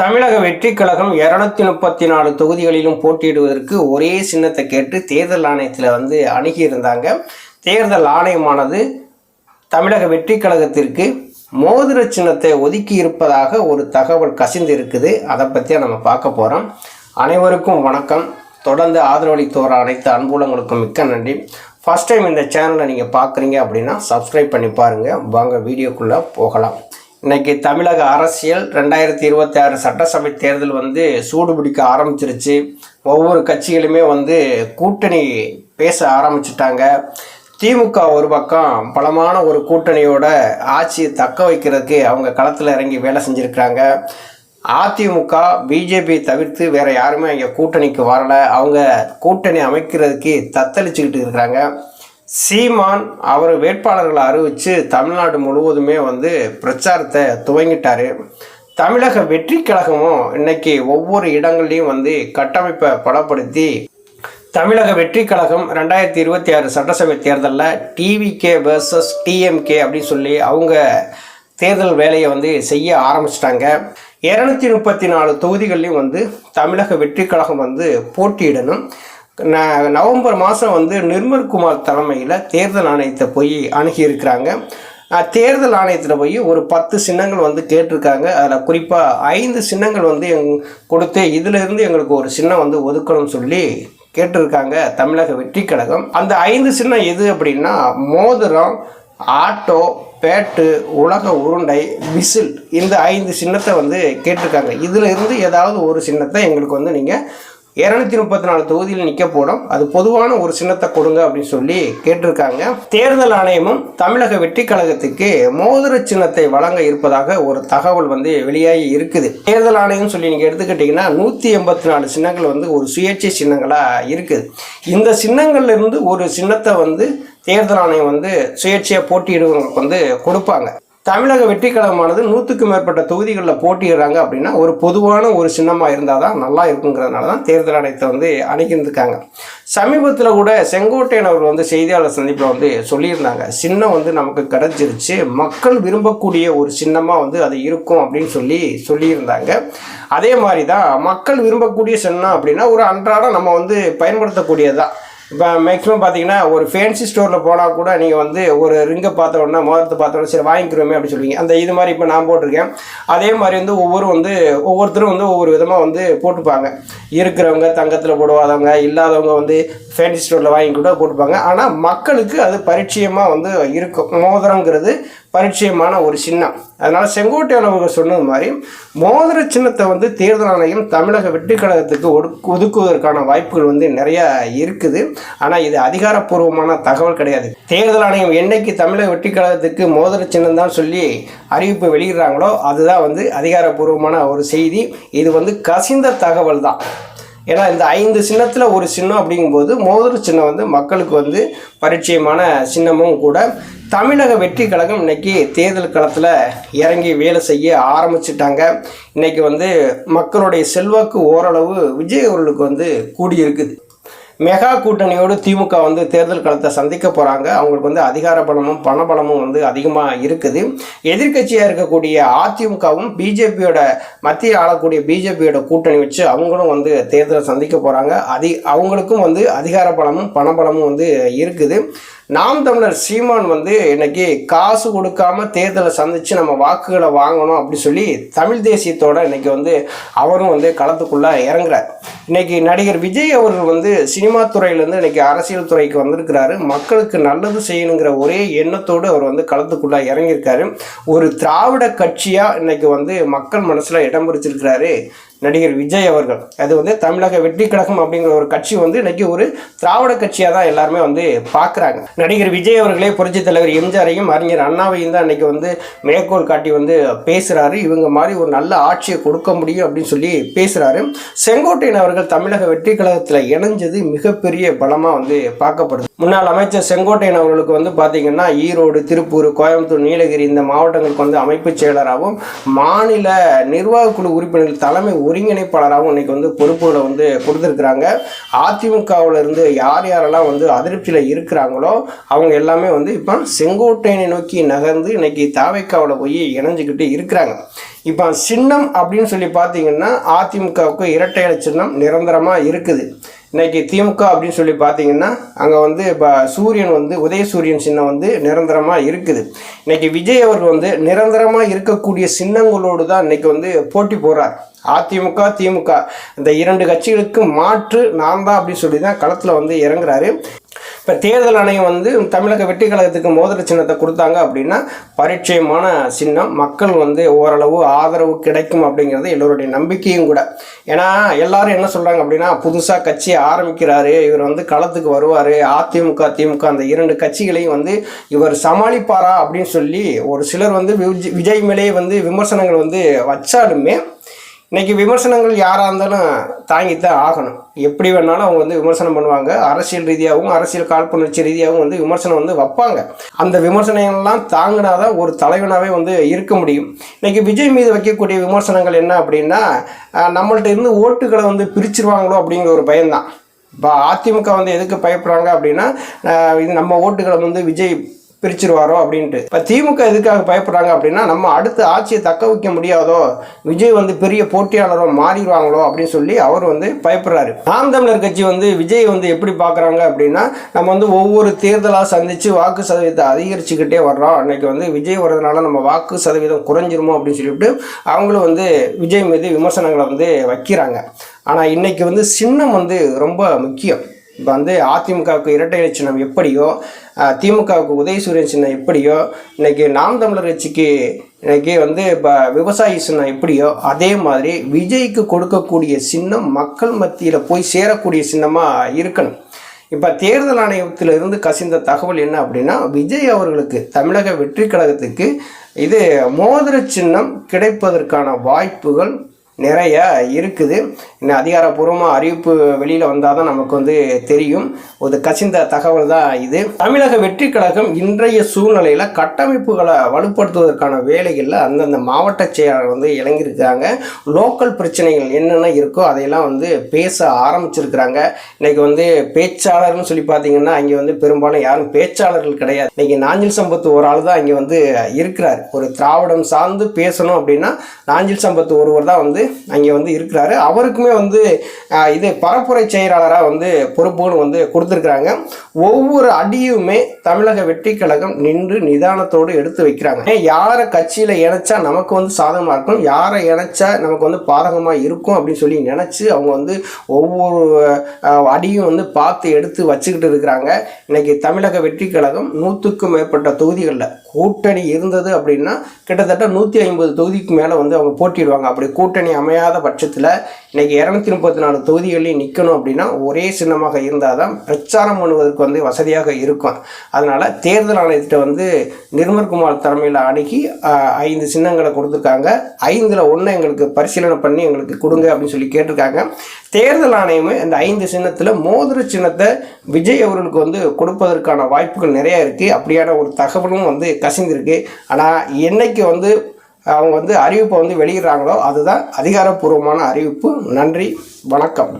தமிழக வெற்றி கழகம் இருநூத்தி முப்பத்தி நாலு தொகுதிகளிலும் போட்டியிடுவதற்கு ஒரே சின்னத்தை கேட்டு தேர்தல் ஆணையத்தில் வந்து அணுகியிருந்தாங்க. தேர்தல் ஆணையமானது தமிழக வெற்றி கழகத்திற்கு மோதிர சின்னத்தை ஒதுக்கி இருப்பதாக ஒரு தகவல் கசிந்து இருக்குது அதை பற்றியாக நம்ம பார்க்க போகிறோம் அனைவருக்கும் வணக்கம். தொடர்ந்து ஆதரவளித்தோர் அனைத்து அன்புலங்களுக்கும் மிக்க நன்றி. ஃபஸ்ட் டைம் இந்த சேனலை நீங்கள் பார்க்குறீங்க அப்படின்னா சப்ஸ்கிரைப் பண்ணி பாருங்கள் வாங்க வீடியோக்குள்ளே போகலாம். இன்னைக்கு தமிழக அரசியல் ரெண்டாயிரத்தி இருபத்தி ஆறு சட்டசபை தேர்தல் வந்து சூடு பிடிக்க ஆரம்பிச்சிருச்சு. ஒவ்வொரு கட்சிகளுமே வந்து கூட்டணி பேச ஆரம்பிச்சிட்டாங்க. திமுக ஒரு பக்கம் பலமான ஒரு கூட்டணியோட ஆட்சியை தக்க வைக்கிறதுக்கு அவங்க களத்தில் இறங்கி வேலை செஞ்சுருக்கிறாங்க. அதிமுக பிஜேபி தவிர்த்து வேறு யாருமே அங்கே கூட்டணிக்கு வரலை. அவங்க கூட்டணி அமைக்கிறதுக்கு தத்தளிச்சுக்கிட்டு இருக்கிறாங்க. சீமான் அவர் வேட்பாளர்களை அறிவித்து தமிழ்நாடு முழுவதுமே வந்து பிரச்சாரத்தை துவங்கிட்டார். தமிழக வெற்றி கழகமும் இன்னைக்கு ஒவ்வொரு இடங்கள்லையும் வந்து கட்டமைப்பை பலப்படுத்தி தமிழக வெற்றி கழகம் ரெண்டாயிரத்தி இருபத்தி ஆறு சட்டசபை தேர்தலில் டிவிகே வேர்சஸ் டிஎம்கே அப்படின்னு சொல்லி அவங்க தேர்தல் வேலையை வந்து செய்ய ஆரம்பிச்சிட்டாங்க. இரநூத்தி முப்பத்தி நாலு தொகுதிகள்லையும் வந்து தமிழக வெற்றி கழகம் வந்து போட்டியிடணும். நவம்பர் மாதம் வந்து நிர்மல்குமார் தலைமையில் தேர்தல் ஆணையத்தை போய் அணுகியிருக்கிறாங்க. தேர்தல் ஆணையத்தில் போய் ஒரு பத்து சின்னங்கள் வந்து கேட்டிருக்காங்க. அதில் குறிப்பாக ஐந்து சின்னங்கள் வந்து எங் கொடுத்து இதிலிருந்து எங்களுக்கு ஒரு சின்னம் வந்து ஒதுக்கணும்னு சொல்லி கேட்டிருக்காங்க தமிழக வெற்றி கழகம். அந்த ஐந்து சின்னம் எது அப்படின்னா மோதிரம் ஆட்டோ பேட்டு உலக உருண்டை விசில் இந்த ஐந்து சின்னத்தை வந்து கேட்டிருக்காங்க. இதில் இருந்து ஏதாவது ஒரு சின்னத்தை எங்களுக்கு வந்து நீங்கள் இரநூத்தி முப்பத்தி நாலு தொகுதியில் நிற்க போடும் அது பொதுவான ஒரு சின்னத்தை கொடுங்க அப்படின்னு சொல்லி கேட்டிருக்காங்க. தேர்தல் ஆணையமும் தமிழக வெற்றி கழகத்துக்கு மோதிர சின்னத்தை வழங்க இருப்பதாக ஒரு தகவல் வந்து வெளியாகி இருக்குது. தேர்தல் ஆணையம் சொல்லி நீங்கள் எடுத்துக்கிட்டிங்கன்னா நூற்றி எண்பத்தி நாலு சின்னங்கள் வந்து ஒரு சுயேட்சை சின்னங்களாக இருக்குது. இந்த சின்னங்கள்ல இருந்து ஒரு சின்னத்தை வந்து தேர்தல் ஆணையம் வந்து சுயேட்சையாக போட்டியிடுவங்களுக்கு வந்து கொடுப்பாங்க. தமிழக வெற்றி கழகமானது நூற்றுக்கும் மேற்பட்ட தொகுதிகளில் போட்டியிடுறாங்க அப்படின்னா ஒரு பொதுவான ஒரு சின்னமாக இருந்தால் தான் நல்லா இருக்குங்கிறதுனால தான் தேர்தல் ஆணையத்தை வந்து அணுகியிருந்துருக்காங்க. சமீபத்தில் கூட செங்கோட்டையன் அவர் வந்து செய்தியாளர் சந்திப்பில் வந்து சொல்லியிருந்தாங்க. சின்னம் வந்து நமக்கு கிடைச்சிருச்சு. மக்கள் விரும்பக்கூடிய ஒரு சின்னமாக வந்து அது இருக்கும் அப்படின்னு சொல்லி சொல்லியிருந்தாங்க. அதே மாதிரி தான் மக்கள் விரும்பக்கூடிய சின்னம் அப்படின்னா ஒரு அன்றாடம் நம்ம வந்து பயன்படுத்தக்கூடியதுதான். இப்போ மேக்ஸிமம் பார்த்தீங்கன்னா ஒரு ஃபேன்சி ஸ்டோரில் போனால் கூட நீங்கள் வந்து ஒரு ரிங்கை பார்த்த உடனே மோதிரத்தை பார்த்த உடனே சரி வாங்கிக்கிறோமே அப்படின்னு சொல்லுவீங்க அந்த இது மாதிரி இப்போ நான் போட்டிருக்கேன். அதே மாதிரி வந்து ஒவ்வொரு வந்து ஒவ்வொருத்தரும் வந்து ஒவ்வொரு விதமாக வந்து போட்டுப்பாங்க. இருக்கிறவங்க தங்கத்தில் போடுவாதவங்க இல்லாதவங்க வந்து ஃபேன்சி ஸ்டோரில் வாங்கி கூட கொடுப்பாங்க ஆனால் மக்களுக்கு அது பரிச்சயமாக வந்து இருக்கும். மோதிரங்கிறது பரிச்சயமான ஒரு சின்னம். அதனால் செங்கோட்டையன் அவர்கள் சொன்னது மாதிரி மோதிர சின்னத்தை வந்து தேர்தல் ஆணையம் தமிழக வெற்றி கழகத்துக்கு ஒதுக்குவதற்கான வாய்ப்புகள் வந்து நிறையா இருக்குது. ஆனால் இது அதிகாரப்பூர்வமான தகவல் கிடையாது. தேர்தல் ஆணையம் என்னைக்கு தமிழக வெற்றி மோதிர சின்னம் தான் சொல்லி அறிவிப்பு வெளியிடுறாங்களோ அதுதான் வந்து அதிகாரப்பூர்வமான ஒரு செய்தி. இது வந்து கசிந்த தகவல் தான் ஏன்னா இந்த ஐந்து சின்னத்தில் ஒரு சின்னம் அப்படிங்கும்போது மோதிர சின்னம் வந்து மக்களுக்கு வந்து பரிச்சயமான சின்னமும் கூட. தமிழக வெற்றி கழகம் இன்னைக்கு தேர்தல் களத்தில் இறங்கி வேலை செய்ய ஆரம்பிச்சிட்டாங்க. இன்றைக்கி வந்து மக்களுடைய செல்வாக்கு ஓரளவு விஜய் அவர்களுக்கு வந்து கூடியிருக்குது. மெகா கூட்டணியோடு திமுக வந்து தேர்தல் களத்தை சந்திக்க போகிறாங்க அவங்களுக்கு வந்து அதிகார பலமும் பணபலமும் வந்து அதிகமாக இருக்குது. எதிர்க்கட்சியாக இருக்கக்கூடிய அதிமுகவும் பிஜேபியோட மத்திய ஆளக்கூடிய பிஜேபியோட கூட்டணி வச்சு அவங்களும் வந்து தேர்தலை சந்திக்க போகிறாங்க அதி அவங்களுக்கும் வந்து அதிகார பலமும் பணபலமும் வந்து இருக்குது. நாம் தமிழர் சீமான் வந்து இன்னைக்கு காசு கொடுக்காம தேர்தலை சந்திச்சு நம்ம வாக்குகளை வாங்கணும் அப்படி சொல்லி தமிழ் தேசியத்தோட இன்னைக்கு வந்து அவரும் வந்து களத்துக்குள்ளே இறங்குறார். இன்னைக்கு நடிகர் விஜய் அவர்கள் வந்து சினிமா துறையிலேருந்து இன்னைக்கு அரசியல் துறைக்கு வந்திருக்கிறாரு. மக்களுக்கு நல்லது செய்யணுங்கிற ஒரே எண்ணத்தோடு அவர் வந்து களத்துக்குள்ளே இறங்கியிருக்காரு. ஒரு திராவிட கட்சியாக இன்னைக்கு வந்து மக்கள் மனசில் இடம் பிடிச்சிருக்கிறாரு. நடிகர் விஜய் அவர்கள். அது வந்து தமிழக வெற்றி கழகம் அப்படிங்கிற ஒரு கட்சி வந்து இன்னைக்கு ஒரு திராவிட கட்சியாக தான் எல்லாருமே வந்து பார்க்குறாங்க நடிகர் விஜய் அவர்களே புரட்சித் தலைவர் எம்ஜிஆரையும் அறிஞர் அண்ணாவையும் தான் இன்னைக்கு வந்து மேற்கோள் காட்டி வந்து பேசுகிறாரு இவங்க மாதிரி ஒரு நல்ல ஆட்சியை கொடுக்க முடியும் அப்படின்னு சொல்லி பேசுகிறாரு செங்கோட்டையன் அவர்கள் தமிழக வெற்றி கழகத்தில் இணைஞ்சது மிகப்பெரிய பலமாக வந்து பார்க்கப்படுது. முன்னாள் அமைச்சர் செங்கோட்டையன் அவர்களுக்கு வந்து பார்த்தீங்கன்னா ஈரோடு திருப்பூர் கோயம்புத்தூர் நீலகிரி இந்த மாவட்டங்களுக்கு வந்து அமைப்புச் செயலராகவும் மாநில நிர்வாக குழு உறுப்பினர்கள் தலைமை ஒருங்கிணைப்பாளராகவும் இன்னைக்கு வந்து பொறுப்புகளை வந்து கொடுத்துருக்குறாங்க. அதிமுகவில் இருந்து யார் யாரெல்லாம் வந்து அதிருப்தியில் இருக்கிறாங்களோ அவங்க எல்லாமே வந்து இப்போ செங்கோட்டையனை நோக்கி நகர்ந்து இன்னைக்கு தாவைக்காவில் போய் இணைஞ்சிக்கிட்டு இருக்கிறாங்க. இப்போ சின்னம் அப்படின்னு சொல்லி பார்த்தீங்கன்னா அதிமுகவுக்கு இரட்டை சின்னம் நிரந்தரமாக இருக்குது. இன்னைக்கு திமுக அப்படின்னு சொல்லி பார்த்தீங்கன்னா அங்கே வந்து இப்போ சூரியன் வந்து உதய சூரியன் சின்னம் வந்து நிரந்தரமாக இருக்குது. இன்றைக்கி விஜய் அவர்கள் வந்து நிரந்தரமாக இருக்கக்கூடிய சின்னங்களோடு தான் இன்னைக்கு வந்து போட்டி போடுறார். அதிமுக திமுக இந்த இரண்டு கட்சிகளுக்கு மாற்று நான் தான் அப்படின்னு சொல்லி தான் களத்தில் வந்து இறங்குறாரு. இப்போ தேர்தல் ஆணையம் வந்து தமிழக வெற்றி கழகத்துக்கு மோதிர சின்னத்தை கொடுத்தாங்க அப்படின்னா பரிச்சயமான சின்னம் மக்கள் வந்து ஓரளவு ஆதரவு கிடைக்கும் அப்படிங்கிறது எல்லோருடைய நம்பிக்கையும் கூட. ஏன்னா எல்லாரும் என்ன சொல்கிறாங்க அப்படின்னா புதுசாக கட்சி ஆரம்பிக்கிறாரு இவர் வந்து களத்துக்கு வருவார் அதிமுக திமுக அந்த இரண்டு கட்சிகளையும் வந்து இவர் சமாளிப்பாரா அப்படின்னு சொல்லி ஒரு சிலர் வந்து விஜய் விஜய் மேலேயே வந்து விமர்சனங்கள் வந்து வச்சாலுமே இன்றைக்கி விமர்சனங்கள் யாராக இருந்தாலும் தாங்கித்தான் ஆகணும். எப்படி வேணாலும் அவங்க வந்து விமர்சனம் பண்ணுவாங்க. அரசியல் ரீதியாகவும் அரசியல் காழ்ப்புணர்ச்சி ரீதியாகவும் வந்து விமர்சனம் வந்து வைப்பாங்க. அந்த விமர்சனங்கள்லாம் தாங்கினாதான் ஒரு தலைவனாகவே வந்து இருக்க முடியும். இன்றைக்கி விஜய் மீது வைக்கக்கூடிய விமர்சனங்கள் என்ன அப்படின்னா நம்மள்ட்ட இருந்து ஓட்டுகளை வந்து பிரிச்சிருவாங்களோ அப்படிங்கிற ஒரு பயம்தான். இப்போ அதிமுக வந்து எதுக்கு பயப்படுறாங்க அப்படின்னா இது நம்ம ஓட்டுகளை வந்து விஜய் பிரிச்சிருவாரோ அப்படின்ட்டு. இப்போ திமுக எதுக்காக பயப்படுறாங்க அப்படின்னா நம்ம அடுத்த ஆட்சியை தக்க வைக்க முடியாதோ விஜய் வந்து பெரிய போட்டியாளரோ மாறிடுவாங்களோ அப்படின்னு சொல்லி அவர் வந்து பயப்படுறாரு. நாம் தமிழர் கட்சி வந்து விஜய் வந்து எப்படி பார்க்குறாங்க அப்படின்னா நம்ம வந்து ஒவ்வொரு தேர்தலாக சந்தித்து வாக்கு சதவீதத்தை அதிகரிச்சுக்கிட்டே வர்றோம். அன்னைக்கு வந்து விஜய் வர்றதுனால நம்ம வாக்கு சதவீதம் குறைஞ்சிருமோ அப்படின்னு சொல்லிட்டு அவங்களும் வந்து விஜய் மீது விமர்சனங்களை வந்து வைக்கிறாங்க. ஆனால் இன்றைக்கி வந்து சின்னம் வந்து ரொம்ப முக்கியம். இப்போ வந்து அதிமுகவுக்கு இரட்டை இலை சின்னம் எப்படியோ திமுகவுக்கு உதயசூரியன் சின்னம் எப்படியோ இன்னைக்கு நாம் தமிழர் கட்சிக்கு இன்னைக்கு வந்து இப்போ விவசாயி சின்னம் எப்படியோ அதே மாதிரி விஜய்க்கு கொடுக்கக்கூடிய சின்னம் மக்கள் மத்தியில் போய் சேரக்கூடிய சின்னமாக இருக்கணும். இப்போ தேர்தல் ஆணையத்தில் இருந்து கசிந்த தகவல் என்ன அப்படின்னா விஜய் அவர்களுக்கு தமிழக வெற்றி கழகத்துக்கு இது மோதிர சின்னம் கிடைப்பதற்கான வாய்ப்புகள் நிறைய இருக்குது. இன்னும் அதிகாரப்பூர்வமாக அறிவிப்பு வெளியில் வந்தால் தான் நமக்கு வந்து தெரியும். ஒரு கசிந்த தகவல் தான் இது. தமிழக வெற்றி கழகம் இன்றைய சூழ்நிலையில் கட்டமைப்புகளை வலுப்படுத்துவதற்கான வேலைகளில் அந்தந்த மாவட்ட செயலாளர் வந்து இறங்கியிருக்கிறாங்க லோக்கல் பிரச்சனைகள் என்னென்ன இருக்கோ அதையெல்லாம் வந்து பேச ஆரம்பிச்சிருக்கிறாங்க. இன்றைக்கி வந்து பேச்சாளர்னு சொல்லி பார்த்தீங்கன்னா அங்கே வந்து பெரும்பாலும் யாரும் பேச்சாளர்கள் கிடையாது. இன்றைக்கி நாஞ்சில் சம்பத்து ஒரு ஆள் தான் இங்கே வந்து இருக்கிறார். ஒரு திராவிடம் சார்ந்து பேசணும் அப்படின்னா நாஞ்சில் சம்பத்து ஒருவர் தான் வந்து அங்கே வந்து இருக்கிறாரு. அவருக்குமே வந்து இது பரப்புரை செயலாளராக வந்து பொறுப்புன்னு வந்து கொடுத்துருக்குறாங்க. ஒவ்வொரு அடியுமே தமிழக வெற்றி கழகம் நின்று நிதானத்தோடு எடுத்து வைக்கிறாங்க. யாரை கட்சியில் இணைச்சா நமக்கு வந்து சாதகமாக இருக்கும்? யாரை இணைச்சா நமக்கு வந்து பாதகமாக இருக்கும் அப்படின்னு சொல்லி நினச்சி அவங்க வந்து ஒவ்வொரு அடியும் வந்து பார்த்து எடுத்து வச்சுக்கிட்டு இருக்கிறாங்க. இன்னைக்கு தமிழக வெற்றி கழகம் நூற்றுக்கும் மேற்பட்ட தொகுதிகளில் கூட்டணி இருந்தது அப்படின்னா கிட்டத்தட்ட நூற்றி ஐம்பது தொகுதிக்கு மேலே வந்து அவங்க போட்டிடுவாங்க அப்படி கூட்டணி அமையாத பட்சத்தில் இன்றைக்கி இரநூத்தி முப்பத்தி நாலு தொகுதிகளையும் நிற்கணும் அப்படின்னா ஒரே சின்னமாக இருந்தால் தான் பிரச்சாரம் பண்ணுவதற்கு வந்து வசதியாக இருக்கும். அதனால் தேர்தல் ஆணையத்திட்ட வந்து நிர்மல்குமார் தலைமையில் அணுகி ஐந்து சின்னங்களை கொடுத்துருக்காங்க. ஐந்தில் ஒன்று எங்களுக்கு பரிசீலனை பண்ணி எங்களுக்கு கொடுங்க அப்படின்னு சொல்லி கேட்டிருக்காங்க. தேர்தல் ஆணையமே இந்த ஐந்து சின்னத்தில் மோதிர சின்னத்தை விஜய் அவர்களுக்கு வந்து கொடுப்பதற்கான வாய்ப்புகள் நிறையா இருக்குது அப்படியான ஒரு தகவலும் வந்து கசிந்திருக்கு. ஆனால் என்னைக்கு வந்து அவங்க வந்து அறிவிப்பை வந்து வெளியிடுறாங்களோ அதுதான் அதிகாரப்பூர்வமான அறிவிப்பு. நன்றி வணக்கம்.